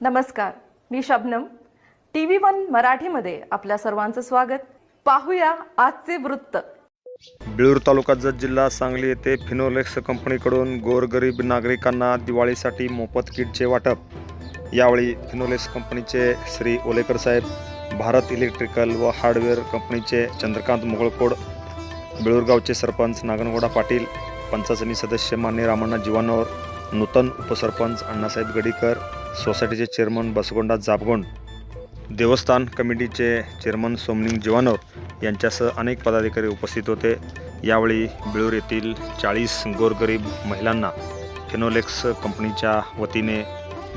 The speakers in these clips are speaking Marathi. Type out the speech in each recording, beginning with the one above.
नमस्कार मी शबनम. टी व्ही वन मराठीमध्ये आपल्या सर्वांचं स्वागत. पाहूया आजचे वृत्त. बिळूर तालुका जत जिल्हा सांगली येथे फिनोलेक्स कंपनीकडून गोरगरीब नागरिकांना दिवाळीसाठी मोफत किटचे वाटप. यावेळी फिनोलेक्स कंपनीचे श्री ओलेकर साहेब भारत इलेक्ट्रिकल व हार्डवेअर कंपनीचे चंद्रकांत मुगळकोड बिळूरगावचे सरपंच नागनगोडा पाटील पंचायत समिती सदस्य मान्य रामण्णा जीवानोर नूतन उपसरपंच अण्णासाहेब गडीकर सोसायटीचे चेअरमन बसगोंडा जाबगोंड देवस्थान कमिटीचे चेअरमन सोमलिंग जीवानोर यांच्यासह अनेक पदाधिकारी उपस्थित होते. यावेळी बिळूर येथील चाळीस गोरगरीब महिलांना फिनोलेक्स कंपनीच्या वतीने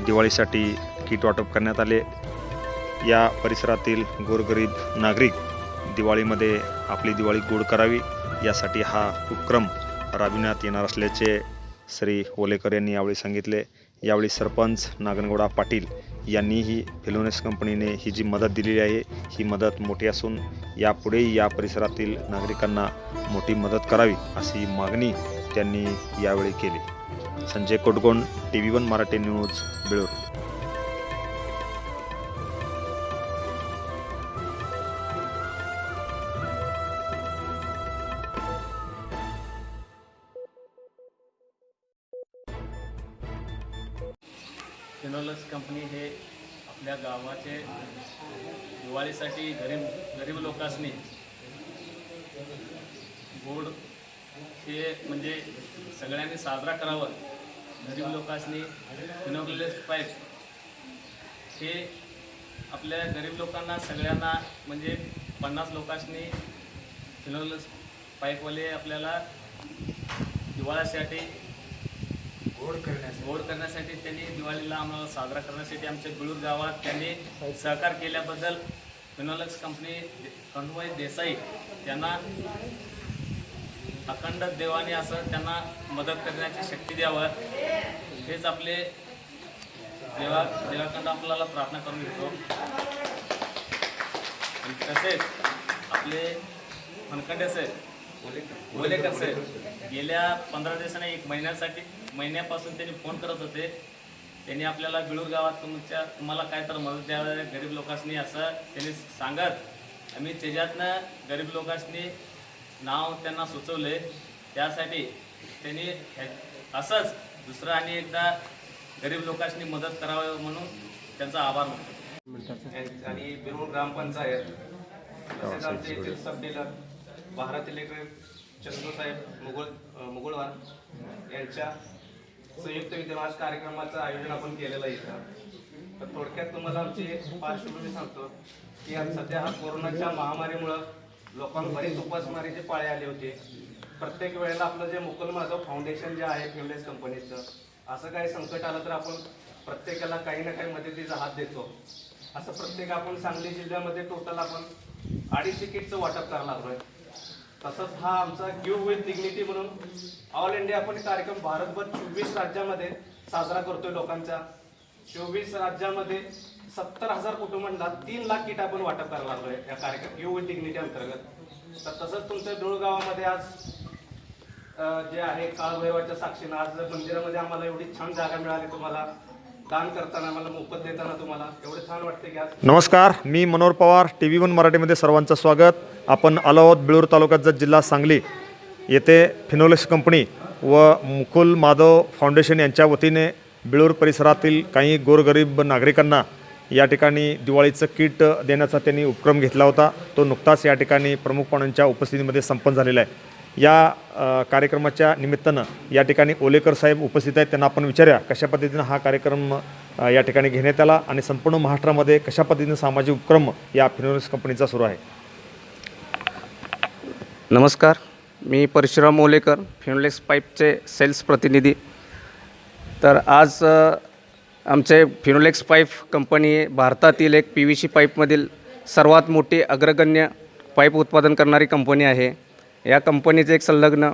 दिवाळीसाठी किट वाटप करण्यात आले. या परिसरातील गोरगरीब नागरिक दिवाळीमध्ये आपली दिवाळी गोड करावी यासाठी हा उपक्रम राबविण्यात येणार असल्याचे श्री ओलेकर यांनी यावेळी सांगितले. यावेळी सरपंच नागनगोडा पाटील यांनीही फिलोनेस कंपनीने ही जी मदत दिलेली आहे ही मदत मोठी असून यापुढेही या परिसरातील नागरिकांना मोठी मदत करावी अशी मागणी त्यांनी यावेळी केली. Sanjay Kotgond T V one Marathi news Belur. Finolex company हे आपल्या गावाचे दिवाळीसाठी गरीब गरीब लोकांनी गोड हे म्हणजे सगळ्यांनी साजरा करावं. गरीब लोकांनी फिनोलक्स पाईप हे आपल्या गरीब लोकांना सगळ्यांना म्हणजे पन्नास लोकांनी फिनोलस पाईपवाले आपल्याला दिवाळीसाठी गोड करण्यासाठी. गोड करण्यासाठी त्यांनी दिवाळीला आम्हाला साजरा करण्यासाठी आमच्या गुळूर गावात त्यांनी सहकार केल्याबद्दल फिनोलक्स कंपनी कंदुबाई देसाई त्यांना अखंड देवाने असं त्यांना मदत करण्याची शक्ती द्यावं. हेच आपले देवा देवाखंड आपल्याला प्रार्थना करून घेतो. तसेच आपले फनखंडे साहेब ओलेकर साहेब गेल्या पंधरा दिवसाने एक महिन्यासाठी महिन्यापासून त्यांनी फोन करत होते. त्यांनी आपल्याला बिळूर गावात तुमच्या तुम्हाला काय तर मदत द्यावं गरीब लोकांनी असं त्यांनी सांगत. आम्ही त्याच्यातनं गरीब लोकांनी नाव त्यांना सुचवले. त्यासाठी त्यांनी असंच दुसरं आणि एकदा गरीब लोकांनी मदत करावं म्हणून त्यांचा आभार मानतो. आणि बिरुळ ग्रामपंचायत तसेच आमचे येथील सब डीलर भारत इलेक्ट्रिक चंद्रसाहेब मुघल अ, मुघलवार यांच्या संयुक्त विद्यमान कार्यक्रमाचं आयोजन आपण केलेलं आहे इथं. तर थोडक्यात तुम्हाला आमची पार्श्वभूमी सांगतो की आज सध्या हा कोरोनाच्या महामारीमुळं लोकांना बरीच उपासमारीचे पाळे आले होते. प्रत्येक वेळेला आपलं जे मुकुल माधव फाउंडेशन जे आहे फिमलेस कंपनीचं असं काही संकट आलं तर आपण प्रत्येकाला काही ना काही मदतीचा हात देतो. असं प्रत्येक आपण सांगली जिल्ह्यामध्ये टोटल आपण अडीचशे किटचं वाटप करायला लागलोय. तसंच हा आमचा गिव्ह विथ डिग्निटी म्हणून ऑल इंडिया आपण कार्यक्रम भारतभर चोवीस राज्यामध्ये साजरा करतोय लोकांचा. चोवीस राज्यामध्ये सत्तर हजार कुटुंबांना तीन लाख किट आपण वाटप करायला लागलोय या कार्यक्रम गिव्ह विथ डिग्निटी अंतर्गत. तर तसंच तुमच्या धुळगावामध्ये आज जे आहे काळभैरवाच्या साक्षीनं आज मंदिरामध्ये आम्हाला एवढी छान जागा मिळाली तुम्हाला. दान करताना आम्हाला मोफत देताना तुम्हाला. एवढं छान वाटते की आज. नमस्कार मी Manohar Pawar T V one मराठीमध्ये सर्वांचं स्वागत. आपण आलो आहोत तालुक्यात जर जिल्हा सांगली येथे फिनोलेक्स कंपनी व मुकुल माधव फाउंडेशन यांच्या वतीने बिळूर परिसरातील काही गोरगरीब नागरिकांना या ठिकाणी दिवाळीचं किट देण्याचा त्यांनी उपक्रम घेतला होता. तो नुकताच या ठिकाणी प्रमुख पाहुण्यांच्या उपस्थितीमध्ये संपन्न झालेला आहे. या कार्यक्रमाच्या निमित्तानं या ठिकाणी ओलेकर साहेब उपस्थित आहेत. त्यांना आपण विचारूया कशा पद्धतीनं हा कार्यक्रम या ठिकाणी घेण्यात आला आणि संपूर्ण महाराष्ट्रामध्ये कशा पद्धतीनं सामाजिक उपक्रम या फिनोलेक्स कंपनीचा सुरू आहे? नमस्कार मी परशुराम ओलेकर फिनोलेक्स पाईपचे सेल्स प्रतिनिधी. तर आज आमचे फिनोलेक्स पाईप कंपनी भारतातील एक पी व्ही सी पाईपमधील सर्वात मोठी अग्रगण्य पाईप उत्पादन करणारी कंपनी आहे. या कंपनीचे एक संलग्न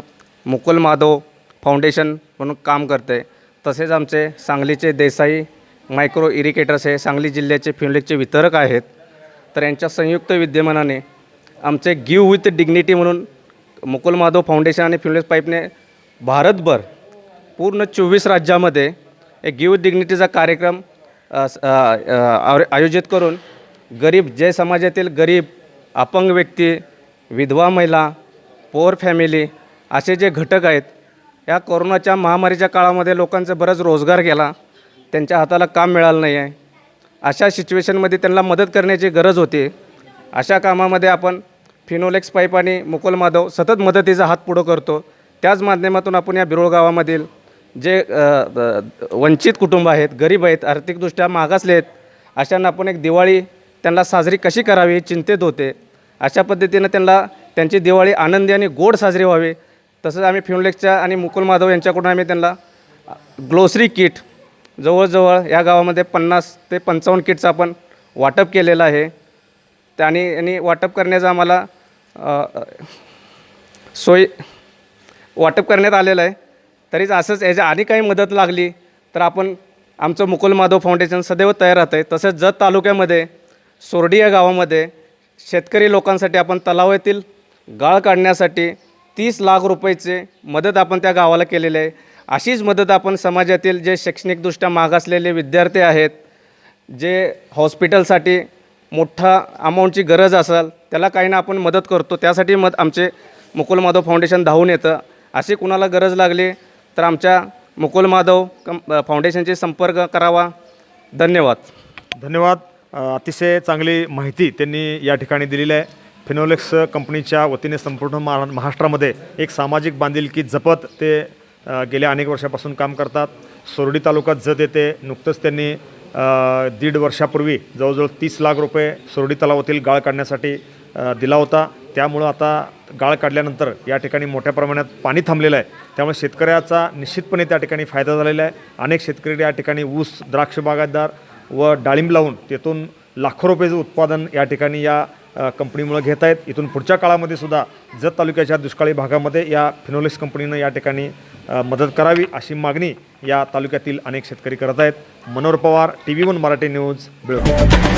मुकुल माधव फाउंडेशन म्हणून काम करते. तसेच आमचे सांगलीचे देसाई मायक्रो इरिकेटर्स हे सांगली जिल्ह्याचे फिनोलेक्सचे वितरक आहेत. तर यांच्या संयुक्त विद्यमानाने आमचे गिव विथ डिग्निटी म्हणून मुकुल माधव फाउंडेशन आणि फ्युलेस पाईपने भारतभर पूर्ण चोवीस राज्यामध्ये एक गिव डिग्निटीचा कार्यक्रम आयोजित करून गरीब जे समाजातील गरीब अपंग व्यक्ती विधवा महिला पोअर फॅमिली असे जे घटक आहेत या कोरोनाच्या महामारीच्या काळामध्ये लोकांचा बराच रोजगार गेला त्यांच्या हाताला काम मिळालं नाही आहे अशा सिच्युएशनमध्ये त्यांना मदत करण्याची गरज होती. अशा कामामध्ये आपण फिनोलेक्स पाईप आणि मुकुल माधव सतत मदतीचा हात पुढं करतो. त्याच माध्यमातून आपण या बिरोळ गावामधील जे वंचित कुटुंब आहेत गरीब आहेत आर्थिकदृष्ट्या मागासले आहेत अशांना आपण एक दिवाळी त्यांना साजरी कशी करावी चिंतेत होते. अशा पद्धतीनं त्यांना त्यांची दिवाळी आनंदी आणि गोड साजरी व्हावी. तसंच आम्ही फिनोलेक्सच्या आणि मुकुल माधव यांच्याकडून आम्ही त्यांना ग्लोसरी किट जवळजवळ या गावामध्ये पन्नास ते पंचावन्न किटचं आपण वाटप केलेलं आहे. आणि आणि वाटप करण्याचा आम्हाला सोय वाटप करण्यात आलेलं आहे. तरीच असंच याच्या आणि काही मदत लागली तर आपण आमचं मुकुल माधव फाउंडेशन सदैव तयार राहतं आहे. तसेच जत तालुक्यामध्ये सोरडी या गावामध्ये शेतकरी लोकांसाठी आपण तलावातील गाळ काढण्यासाठी तीस लाख रुपयाचे मदत आपण त्या गावाला केलेली आहे. अशीच मदत आपण समाजातील जे शैक्षणिकदृष्ट्या मागासलेले विद्यार्थी आहेत जे हॉस्पिटलसाठी मोठा अमाऊंटची गरज असेल त्याला काही ना आपण मदत करतो. त्यासाठी मत आमचे मुकुल माधव फाउंडेशन धावून येतं. अशी कुणाला गरज लागली तर आमच्या मुकुल माधव कं फाउंडेशनशी संपर्क करावा. धन्यवाद. धन्यवाद. अतिशय चांगली माहिती त्यांनी या ठिकाणी दिलेली आहे. फिनोलेक्स कंपनीच्या वतीने संपूर्ण महा महाराष्ट्रामध्ये एक सामाजिक बांधिलकी जपत ते गेल्या अनेक वर्षापासून काम करतात. सोरडी तालुक्यात जत येते. नुकतंच त्यांनी दीड वर्षापूर्वी जवळजवळ तीस लाख रुपये सोरडी तलावातील गाळ काढण्यासाठी दिला होता. त्यामुळं आता गाळ काढल्यानंतर या ठिकाणी मोठ्या प्रमाणात पाणी थांबलेलं आहे. त्यामुळे शेतकऱ्याचा निश्चितपणे त्या ठिकाणी फायदा झालेला आहे. अनेक शेतकरी या ठिकाणी ऊस द्राक्ष बागायतदार व डाळिंब लावून तिथून लाखो रुपयेचं उत्पादन या ठिकाणी या कंपनीमुळे घेत आहेत इथून पुढच्या काळामध्ये सुद्धा जत तालुक्याच्या दुष्काळी भागामध्ये या फिनोलिक्स कंपनीनं या ठिकाणी मदत करावी अशी मागणी या तालुक्यातील अनेक शेतकरी करत आहेत. Manohar Pawar T V one Marathi news Bilgaon.